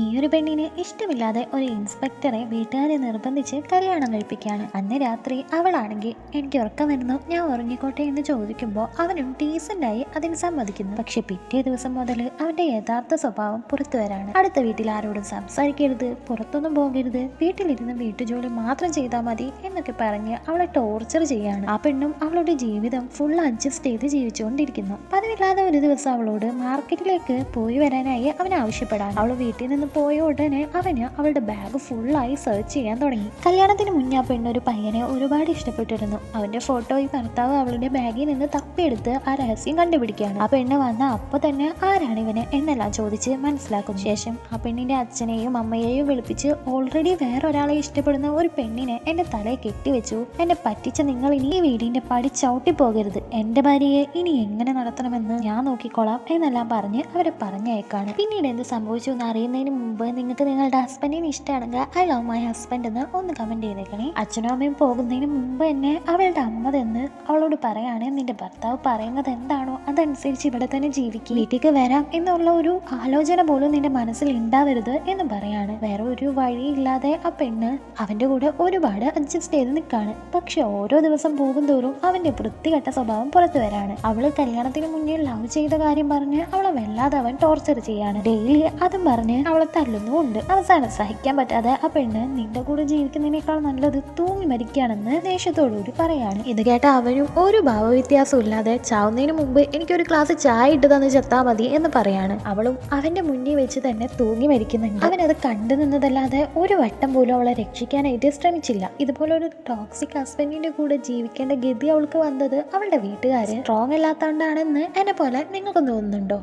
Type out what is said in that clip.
ഈ ഒരു പെണ്ണിന് ഇഷ്ടമില്ലാതെ ഒരു ഇൻസ്പെക്ടറെ വീട്ടുകാരെ നിർബന്ധിച്ച് കല്യാണം കഴിപ്പിക്കുകയാണ്. അന്ന് രാത്രി അവളാണെങ്കിൽ എനിക്ക് ഉറക്കം വരുന്നു ഞാൻ ഉറങ്ങിക്കോട്ടെ എന്ന് ചോദിക്കുമ്പോൾ അവനും ഡീസന്റായി അതിന് സമ്മതിക്കുന്നു. പക്ഷെ പിറ്റേ ദിവസം മുതൽ അവന്റെ യഥാർത്ഥ സ്വഭാവം പുറത്തു വരാണ്. അടുത്ത വീട്ടിൽ ആരോടും സംസാരിക്കരുത് പുറത്തൊന്നും പോകരുത് വീട്ടിലിരുന്ന് വീട്ടുജോലി മാത്രം ചെയ്താൽ മതി എന്നൊക്കെ പറഞ്ഞ് അവളെ ടോർച്ചർ ചെയ്യാണ്. ആ പെണ്ണും അവളുടെ ജീവിതം ഫുൾ അഡ്ജസ്റ്റ് ചെയ്ത് ജീവിച്ചുകൊണ്ടിരിക്കുന്നു. പതിവില്ലാതെ ഒരു ദിവസം അവളോട് മാർക്കറ്റിലേക്ക് പോയി വരാനായി അവൻ ആവശ്യപ്പെടാൻ അവൾ വീട്ടിൽ നിന്ന് പോയ ഉടനെ അവന് അവളുടെ ബാഗ് ഫുള്ളായി സെർച്ച് ചെയ്യാൻ തുടങ്ങി. കല്യാണത്തിന് മുന്നേ ആ പെണ്ണ് ഒരു പയ്യനെ ഒരുപാട് ഇഷ്ടപ്പെട്ടിരുന്നു. അവന്റെ ഫോട്ടോ ഈ ഭർത്താവ് അവളുടെ ബാഗിൽ നിന്ന് തപ്പിയെടുത്ത് ആ രഹസ്യം കണ്ടുപിടിക്കുകയാണ്. ആ പെണ്ണ് വന്ന അപ്പൊ തന്നെ ആരാണ് ഇവന് എന്നെല്ലാം ചോദിച്ച് മനസ്സിലാക്കും ശേഷം ആ പെണ്ണിന്റെ അച്ഛനെയും അമ്മയെയും വിളിപ്പിച്ച് ഓൾറെഡി വേറൊരാളെ ഇഷ്ടപ്പെടുന്ന ഒരു പെണ്ണിനെ എന്റെ തലയെ കെട്ടിവെച്ചു. എന്നെ പറ്റിച്ച നിങ്ങൾ ഇനി ഈ വീടിന്റെ പടി ചവിട്ടി പോകരുത് എന്റെ ഭാര്യയെ ഇനി എങ്ങനെ നടത്തണമെന്ന് ഞാൻ നോക്കിക്കോളാം എന്നെല്ലാം പറഞ്ഞ് അവരെ പറഞ്ഞയക്കാണ്. പിന്നീട് എന്ത് സംഭവിച്ചു എന്ന് അറിയുന്നതിന് മുമ്പ് നിങ്ങൾക്ക് നിങ്ങളുടെ ഹസ്ബൻഡിന് ഇഷ്ടമാണെങ്കിൽ ഐ ലവ് മൈ ഹസ്ബൻഡ് എന്ന് ഒന്ന് കമന്റ് ചെയ്തേക്കണേ. അച്ഛനും അമ്മയും പോകുന്നതിന് മുമ്പ് തന്നെ അവളുടെ അമ്മ തന്നെ അവളോട് പറയാണ് നിന്റെ ഭർത്താവ് പറയുന്നത് എന്താണോ അതനുസരിച്ച് ഇവിടെ തന്നെ ജീവിക്കും. വീട്ടിലേക്ക് വരാം എന്നുള്ള ഒരു ആലോചന പോലും നിന്റെ മനസ്സിൽ ഉണ്ടാവരുത് എന്ന് പറയാണ്. വേറെ ഒരു വഴിയില്ലാതെ ആ പെണ്ണ് അവന്റെ കൂടെ ഒരുപാട് അഡ്ജസ്റ്റ് ചെയ്ത് നിൽക്കാണ് പക്ഷെ ഓരോ ദിവസം പോകും തോറും അവന്റെ വൃത്തികെട്ട സ്വഭാവം പുറത്തു വരാണ്. അവൾ കല്യാണത്തിന് മുന്നേ ലവ് ചെയ്ത കാര്യം പറഞ്ഞ് അവളെ വല്ലാതെ അവൻ ടോർച്ചർ ചെയ്യാണ്. ഡെയിലി അതും പറഞ്ഞ് അവളെ തല്ലുന്നുമുണ്ട് അവസാനം സഹിക്കാൻ പറ്റാതെ ആ പെണ്ണ് നിന്റെ കൂടെ ജീവിക്കുന്നതിനേക്കാൾ നല്ലത് തൂങ്ങി മരിക്കുകയാണെന്ന് ദേഷ്യത്തോടുകൂടി പറയാണ്. ഇത് കേട്ട അവനും ഒരു ഭാവവ്യത്യാസവും ഇല്ലാതെ ചാവുന്നതിന് മുമ്പ് എനിക്കൊരു ക്ലാസ് ചായ ഇട്ട് തന്ന് ചത്താ മതി എന്ന് പറയാണ്. അവളും അവന്റെ മുന്നിൽ വെച്ച് തന്നെ തൂങ്ങി മരിക്കുന്നുണ്ട്. അവനത് കണ്ടു നിന്നതല്ലാതെ ഒരു വട്ടം പോലും അവളെ രക്ഷിക്കാനായിട്ട് ശ്രമിച്ചില്ല. ഇതുപോലെ ഒരു ടോക്സിക് ഹസ്ബൻഡിന്റെ കൂടെ ജീവിക്കേണ്ട ഗതി അവൾക്ക് വന്നത് അവളുടെ വീട്ടുകാര്. സ്ട്രോങ് അല്ലാത്തതുകൊണ്ടാണെന്ന് എന്നെ പോലെ നിങ്ങൾക്ക് തോന്നുന്നുണ്ടോ?